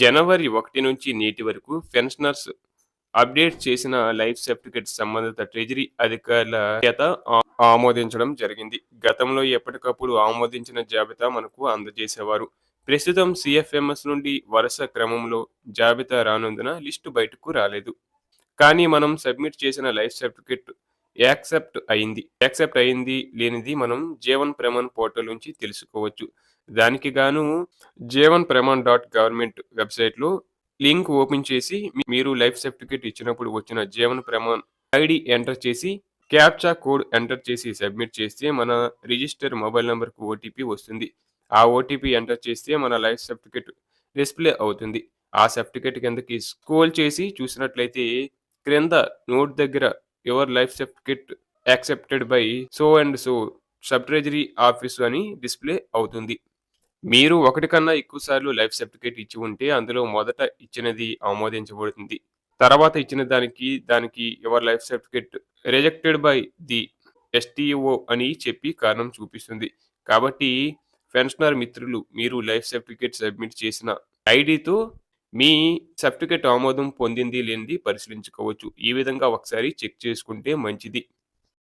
జనవరి ఒకటి నుంచి నేటి వరకు పెన్షనర్స్ అప్డేట్ చేసిన లైఫ్ సర్టిఫికేట్ సంబంధిత ట్రెజరీ అధికారుల చేత ఆమోదించడం జరిగింది. గతంలో ఎప్పటికప్పుడు ఆమోదించిన జాబితా మనకు అందజేసేవారు. ప్రస్తుతం సిఎఫ్ఎంఎస్ నుండి వరుస క్రమంలో జాబితా రానందున లిస్టు బయటకు రాలేదు. కానీ మనం సబ్మిట్ చేసిన లైఫ్ సర్టిఫికెట్ యాక్సెప్ట్ అయింది. యాక్సెప్ట్ అయింది లేనిది మనం జీవన్ ప్రమాణ్ పోర్టల్ నుంచి తెలుసుకోవచ్చు. దానికి గాను జీవన్ ప్రమాణ్ డాట్ గవర్నమెంట్ వెబ్సైట్లో లింక్ ఓపెన్ చేసి మీరు లైఫ్ సర్టిఫికేట్ ఇచ్చినప్పుడు వచ్చిన జీవన్ ప్రమాణ్ ఐడి ఎంటర్ చేసి క్యాప్చా కోడ్ ఎంటర్ చేసి సబ్మిట్ చేస్తే మన రిజిస్టర్ మొబైల్ నెంబర్కు ఓటీపీ వస్తుంది. ఆ ఓటీపీ ఎంటర్ చేస్తే మన లైఫ్ సర్టిఫికేట్ డిస్ప్లే అవుతుంది. ఆ సర్టిఫికేట్ కిందకి స్క్రోల్ చేసి చూసినట్లయితే క్రింద నోట్ దగ్గర your life certificate accepted by so and so sub treasury office అని డిస్ప్లే అవుతుంది. మీరు ఒకటి కన్నా ఎక్కువ సార్లు లైఫ్ సర్టిఫికేట్ ఇచ్చి ఉంటే అందులో మొదట ఇచ్చినది ఆమోదించబడుతుంది. తర్వాత ఇచ్చిన దానికి దానికి your life certificate rejected by the STO అని చెప్పి కారణం చూపిస్తుంది. కాబట్టి పెన్షనర్ మిత్రులు మీరు లైఫ్ సర్టిఫికేట్ సబ్మిట్ చేసిన ఐడితో మీ సర్టిఫికేట్ ఆమోదం పొందింది లేనిది పరిశీలించుకోవచ్చు. ఈ విధంగా ఒకసారి చెక్ చేసుకుంటే మంచిది.